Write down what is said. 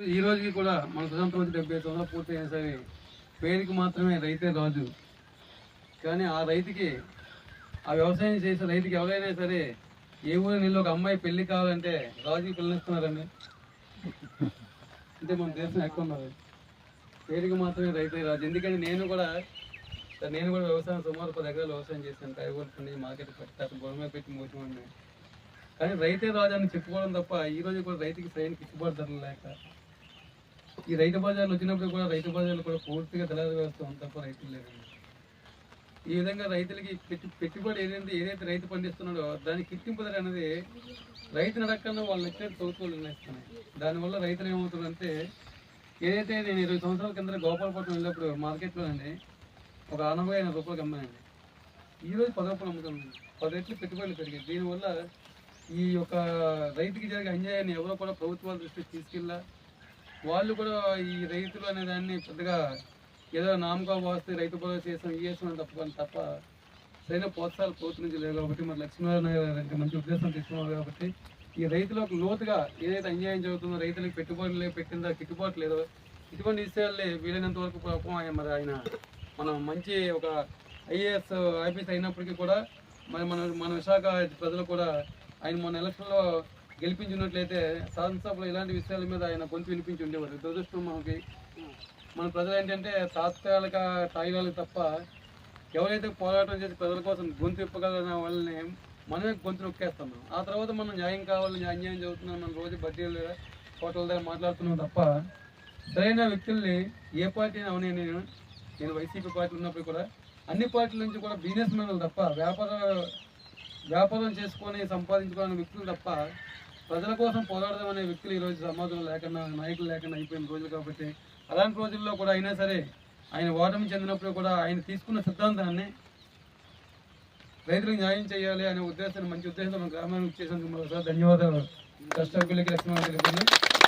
ఈ రోజుకి కూడా మన స్వతంత్రం వచ్చి డెబ్బై సంవత్సరాలు పూర్తయినా సరే పేరుకి మాత్రమే రైతే రాజు. కానీ ఆ రైతుకి ఆ వ్యవసాయం చేసే రైతుకి ఎవరైనా సరే ఏ ఊరు నీళ్ళు ఒక అమ్మాయి పెళ్ళి కావాలంటే రాజుకి పిల్లనిస్తున్నారండి. అంటే మన దేశం ఎక్కువ ఉన్నారు పేరుకి మాత్రమే రైతే రాజు. ఎందుకంటే నేను కూడా నేను కూడా వ్యవసాయం సుమారు పది ఎకరాలు వ్యవసాయం చేశాను. కాయగూరలు మార్కెట్ పెట్టి అసలు గొడవ పెట్టి మోసమండి కానీ రైతే రాజు అని చెప్పుకోవడం తప్ప ఈ రోజు కూడా రైతుకి సరైన గిట్టుబాటు ధరలు లేక ఈ రైతు బజార్లు వచ్చినప్పుడు కూడా రైతు బజార్లు కూడా పూర్తిగా దళారు వ్యవస్థ ఉంది తప్ప రైతులు లేదండి ఈ విధంగా రైతులకి పెట్టి పెట్టుబడి ఏదైతే ఏదైతే రైతు పండిస్తున్నాడో దాని కిట్టింపు ధర అనేది రైతు నడకన్నా వాళ్ళు నచ్చినట్టు ప్రభుత్వాలు నిర్ణయిస్తున్నాయి దానివల్ల రైతులు ఏమవుతుందంటే ఏదైతే నేను ఇరవై సంవత్సరాల కింద గోపాలపట్నం వెళ్ళినప్పుడు మార్కెట్లో అండి ఒక ఎనభై ఐదు రూపాయలకి అమ్మానండి. ఈ రోజు పది రూపాయలు అమ్ముతున్నాను పది రెట్లు పెట్టుబడులు పెరిగాయి. దీనివల్ల ఈ యొక్క రైతుకి జరిగే అన్యాయాన్ని ఎవరో కూడా ప్రభుత్వాల దృష్టికి తీసుకెళ్ళా వాళ్ళు కూడా ఈ రైతులు అనే దాన్ని పెద్దగా ఏదో నామకా వస్తే రైతు భరోసా చేసాం ఈ చేసాం తప్ప తప్ప సరైన ప్రోత్సాహాలు ప్రభుత్వం కాబట్టి మరి లక్ష్మీనారాయణ గారు మంచి ఉద్దేశం తీసుకున్నారు కాబట్టి ఈ రైతులకు లోతుగా ఏదైతే అన్యాయం జరుగుతుందో రైతులకు పెట్టుబడులు పెట్టిందా గిట్టుబాటు లేదో ఇటువంటి విషయాలే వీలైనంత వరకు పాపం ఆయన మరి ఆయన మనం మంచి ఒక ఐఏఎస్ ఆఫీస్ అయినప్పటికీ కూడా మరి మన మన విశాఖ ప్రజలు కూడా ఆయన మన ఎలక్షన్లో గెలిపించినట్లయితే శాసనసభలో ఇలాంటి విషయాల మీద ఆయన గొంతు వినిపించి ఉండేవారు. దురదృష్టం మనకి మన ప్రజలు ఏంటంటే తాత్కాలిక తాయిలాలు తప్ప ఎవరైతే పోరాటం చేసి ప్రజల కోసం గొంతు ఇప్పగలన వాళ్ళని మనమే గొంతు నొక్కేస్తున్నాం ఆ తర్వాత మనం న్యాయం కావాలని అన్యాయం చదువుతున్నాం మనం రోజు బడ్డీలు హోటల్ దగ్గర మాట్లాడుతున్నాం తప్ప సరైన వ్యక్తుల్ని ఏ పార్టీ అవునే నేను నేను వైసీపీ పార్టీ ఉన్నప్పుడు కూడా అన్ని పార్టీల నుంచి కూడా బిజినెస్ మ్యాన్లు తప్ప వ్యాపార వ్యాపారం చేసుకొని సంపాదించుకోవాలని వ్యక్తులు తప్ప ప్రజల కోసం పోరాడదాం అనే వ్యక్తులు ఈరోజు సమాజంలో లేకుండా నాయకులు లేకుండా అయిపోయిన రోజులు కాబట్టి అలాంటి రోజుల్లో కూడా అయినా సరే ఆయన ఓటమి చెందినప్పుడు కూడా ఆయన తీసుకున్న సిద్ధాంతాన్ని రైతులకు న్యాయం చేయాలి అనే ఉద్దేశాన్ని మంచి ఉద్దేశంతో మన గ్రామానికి వచ్చేసినందుకు మరోసారి ధన్యవాదాలు. కష్టకులకి లక్ష్మీ